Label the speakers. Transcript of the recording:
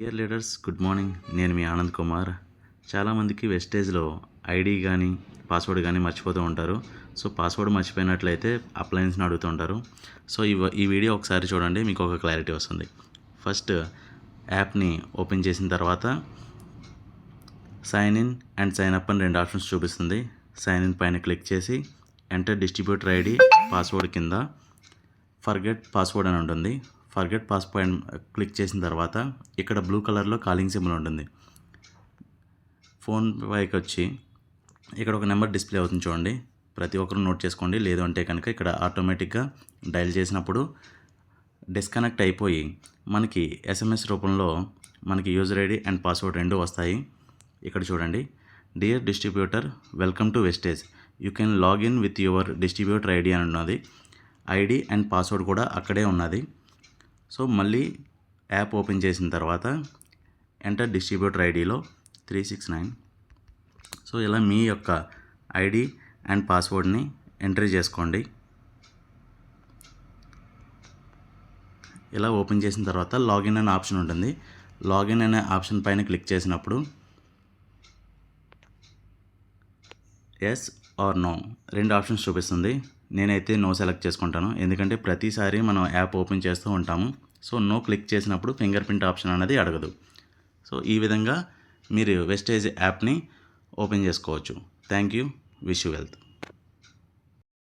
Speaker 1: Dear leaders good morning నేను మీ ఆనంద్ కుమార్. చాలామందికి వెస్టేజ్లో ID కానీ పాస్వర్డ్ కానీ మర్చిపోతూ ఉంటారు. సో పాస్వర్డ్ మర్చిపోయినట్లయితే అప్లయన్స్ని అడుగుతూ ఉంటారు. సో ఈ ఈ వీడియో ఒకసారి చూడండి మీకు ఒక క్లారిటీ వస్తుంది. ఫస్ట్ యాప్ని ఓపెన్ చేసిన తర్వాత sign in and sign up అని రెండు ఆప్షన్స్ చూపిస్తుంది. సైన్ ఇన్ పైన క్లిక్ చేసి ఎంటర్ డిస్ట్రిబ్యూటర్ ఐడి పాస్వర్డ్ కింద ఫర్గెట్ పాస్వర్డ్ అని ఉంటుంది. ఫర్గెట్ పాస్వర్డ్ క్లిక్ చేసిన తర్వాత ఇక్కడ బ్లూ కలర్లో కాలింగ్ సింబల్ ఉంటుంది. ఫోన్ పైకి వచ్చి ఇక్కడ ఒక నెంబర్ డిస్ప్లే అవుతుంది చూడండి. ప్రతి ఒక్కరు నోట్ చేసుకోండి. లేదు అంటే కనుక ఇక్కడ ఆటోమేటిక్గా డయల్ చేసినప్పుడు డిస్కనెక్ట్ అయిపోయి మనకి ఎస్ఎంఎస్ రూపంలో మనకి యూజర్ ఐడి అండ్ పాస్వర్డ్ రెండు వస్తాయి. ఇక్కడ చూడండి. Dear distributor welcome to Vestige you can login with your distributor ID అని ఉన్నది. ఐడి అండ్ పాస్వర్డ్ కూడా అక్కడే ఉన్నది. సో మళ్ళీ యాప్ ఓపెన్ చేసిన తర్వాత ఎంటర్ డిస్ట్రిబ్యూటర్ ఐడిలో త్రీ సిక్స్ నైన్. సో ఇలా మీ యొక్క ఐడి అండ్ పాస్వర్డ్ని ఎంట్రీ చేసుకోండి. ఇలా ఓపెన్ చేసిన తర్వాత లాగిన్ అనే ఆప్షన్ ఉంటుంది. లాగిన్ అనే ఆప్షన్ పైన క్లిక్ చేసినప్పుడు ఎస్ ఆర్ నో రెండు ఆప్షన్స్ చూపిస్తుంది. నేనైతే నో సెలెక్ట్ చేసుకుంటాను. ఎందుకంటే ప్రతిసారి మనం యాప్ ఓపెన్ చేస్తూ ఉంటాము. సో నో క్లిక్ చేసినప్పుడు ఫింగర్ ప్రింట్ ఆప్షన్ అనేది అడగదు. సో ఈ విధంగా మీరు వెస్టేజ్ యాప్ని ఓపెన్ చేసుకోవచ్చు. Thank you. Wish you wealth.